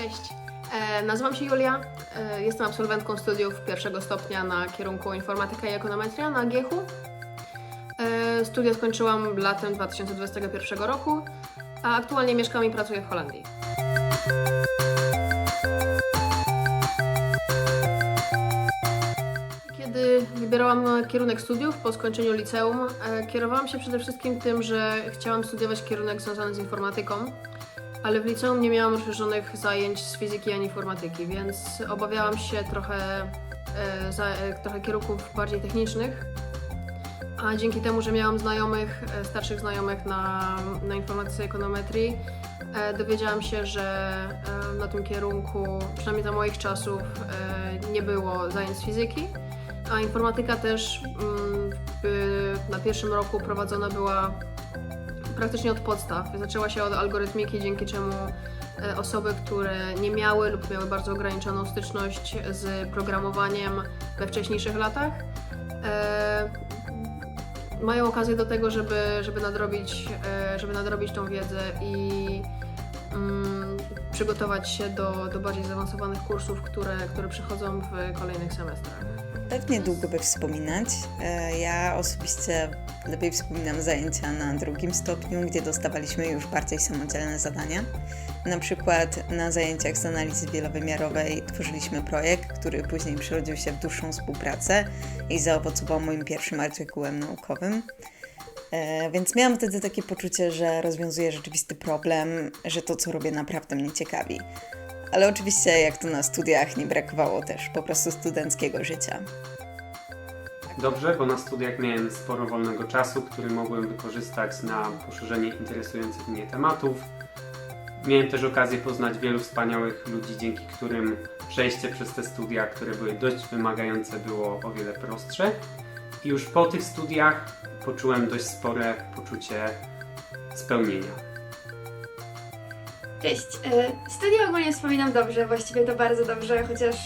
Cześć, e, nazywam się Julia. E, jestem absolwentką studiów pierwszego stopnia na kierunku informatyka i ekonometria na GIEchu. E, studia skończyłam latem 2021 roku, a aktualnie mieszkam i pracuję w Holandii. Kiedy wybierałam kierunek studiów po skończeniu liceum, e, kierowałam się przede wszystkim tym, że chciałam studiować kierunek związany z informatyką, ale w liceum nie miałam rozszerzonych zajęć z fizyki ani informatyki, więc obawiałam się trochę, e, za, e, trochę kierunków bardziej technicznych. A dzięki temu, że miałam znajomych, e, starszych znajomych na, na informatyce ekonometrii, e, dowiedziałam się, że e, na tym kierunku, przynajmniej za moich czasów, e, nie było zajęć z fizyki. A informatyka też mm, w, na pierwszym roku prowadzona była praktycznie od podstaw. Zaczęła się od algorytmiki, dzięki czemu e, osoby, które nie miały lub miały bardzo ograniczoną styczność z programowaniem we wcześniejszych latach, e, mają okazję do tego, żeby, żeby, nadrobić, e, żeby nadrobić tą wiedzę i przygotować się do, do bardziej zaawansowanych kursów, które, które przychodzą w kolejnych semestrach. Pewnie długo by wspominać. E, Ja osobiście lepiej wspominam zajęcia na drugim stopniu, gdzie dostawaliśmy już bardziej samodzielne zadania. Na przykład na zajęciach z analizy wielowymiarowej tworzyliśmy projekt, który później przerodził się w dłuższą współpracę i zaowocował moim pierwszym artykułem naukowym. E, Więc miałam wtedy takie poczucie, że rozwiązuję rzeczywisty problem, że to, co robię, naprawdę mnie ciekawi. Ale oczywiście, jak to na studiach, nie brakowało też po prostu studenckiego życia. Dobrze, bo na studiach miałem sporo wolnego czasu, który mogłem wykorzystać na poszerzenie interesujących mnie tematów. Miałem też okazję poznać wielu wspaniałych ludzi, dzięki którym przejście przez te studia, które były dość wymagające, było o wiele prostsze. I już po tych studiach poczułem dość spore poczucie spełnienia. Cześć. E, Studia ogólnie wspominam dobrze, właściwie to bardzo dobrze, chociaż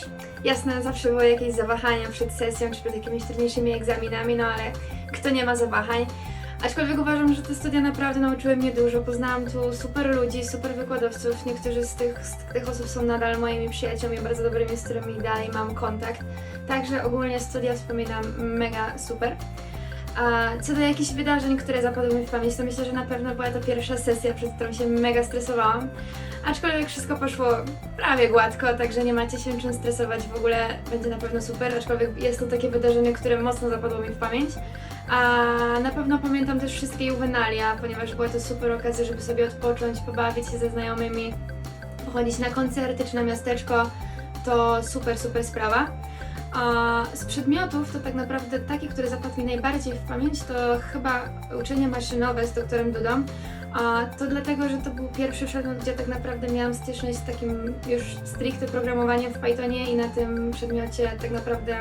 jasne, zawsze były jakieś zawahania przed sesją czy przed jakimiś trudniejszymi egzaminami, no ale kto nie ma zawahań. Aczkolwiek uważam, że te studia naprawdę nauczyły mnie dużo. Poznałam tu super ludzi, super wykładowców. Niektórzy z tych, z tych osób są nadal moimi przyjaciółmi, bardzo dobrymi, z którymi dalej mam kontakt. Także ogólnie studia wspominam mega super. A co do jakichś wydarzeń, które zapadły mi w pamięć, to myślę, że na pewno była to pierwsza sesja, przed którą się mega stresowałam. Aczkolwiek wszystko poszło prawie gładko, także nie macie się czym stresować, w ogóle będzie na pewno super, aczkolwiek jest to takie wydarzenie, które mocno zapadło mi w pamięć. A na pewno pamiętam też wszystkie juwenalia, ponieważ była to super okazja, żeby sobie odpocząć, pobawić się ze znajomymi, pochodzić na koncerty czy na miasteczko. To super, super sprawa. A z przedmiotów to tak naprawdę taki, który zapadł mi najbardziej w pamięć, to chyba uczenie maszynowe z doktorem Dudą. A to dlatego, że to był pierwszy przedmiot, gdzie tak naprawdę miałam styczność z takim już stricte programowaniem w Pythonie i na tym przedmiocie tak naprawdę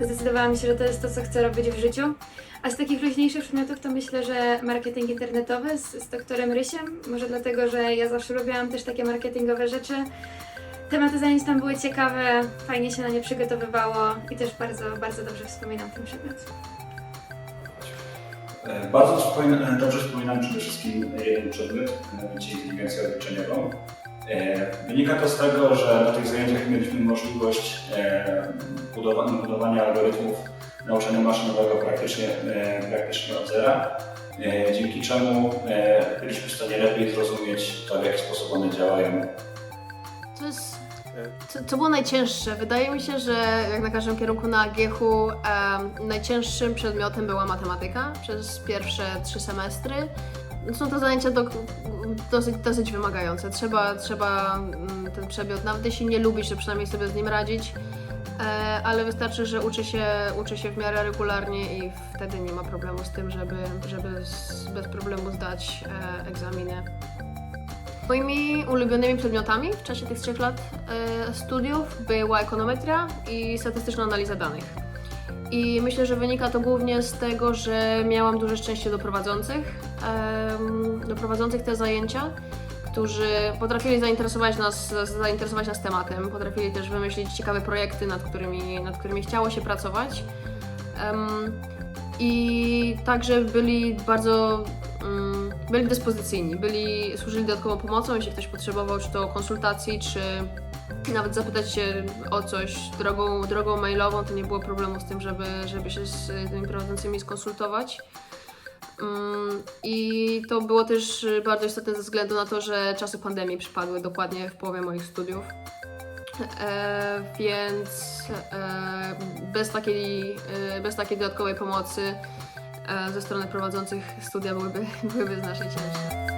zdecydowałam się, że to jest to, co chcę robić w życiu. A z takich luźniejszych przedmiotów to myślę, że marketing internetowy z, z doktorem Rysiem. Może dlatego, że ja zawsze lubiłam też takie marketingowe rzeczy. Tematy zajęć tam były ciekawe, fajnie się na nie przygotowywało i też bardzo, bardzo dobrze wspominam ten przedmiot. E, Bardzo e, dobrze wspominam przede wszystkim jeden przedmiot, mianowicie inteligencję obliczeniową. E, Wynika to z tego, że na tych zajęciach mieliśmy możliwość e, budowa- budowania algorytmów nauczania maszynowego praktycznie, praktycznie od zera, dzięki czemu byliśmy w stanie lepiej zrozumieć to, w jaki sposób one działają. Co, jest, co, co było najcięższe? Wydaje mi się, że jak na każdym kierunku na GH em, najcięższym przedmiotem była matematyka przez pierwsze trzy semestry. Są to zajęcia do, dosyć, dosyć wymagające. Trzeba, trzeba mm, ten przedmiot, nawet jeśli nie lubisz, to przynajmniej sobie z nim radzić. E, ale wystarczy, że uczy się, uczy się w miarę regularnie i wtedy nie ma problemu z tym, żeby, żeby z, bez problemu zdać e, egzaminy. Moimi ulubionymi przedmiotami w czasie tych trzech lat e, studiów była ekonometria i statystyczna analiza danych. I myślę, że wynika to głównie z tego, że miałam duże szczęście do prowadzących, do prowadzących te zajęcia, którzy potrafili zainteresować nas, zainteresować nas tematem, potrafili też wymyślić ciekawe projekty, nad którymi, nad którymi chciało się pracować. I także byli bardzo byli dyspozycyjni, byli, służyli dodatkową pomocą, jeśli ktoś potrzebował, czy to konsultacji, czy nawet zapytać się o coś drogą, drogą mailową, to nie było problemu z tym, żeby, żeby się z tymi prowadzącymi skonsultować. Mm, I to było też bardzo istotne ze względu na to, że czasy pandemii przypadły dokładnie w połowie moich studiów. E, więc e, bez, takiej, e, bez takiej dodatkowej pomocy ze strony prowadzących studia byłyby, byłyby znacznie cięższe.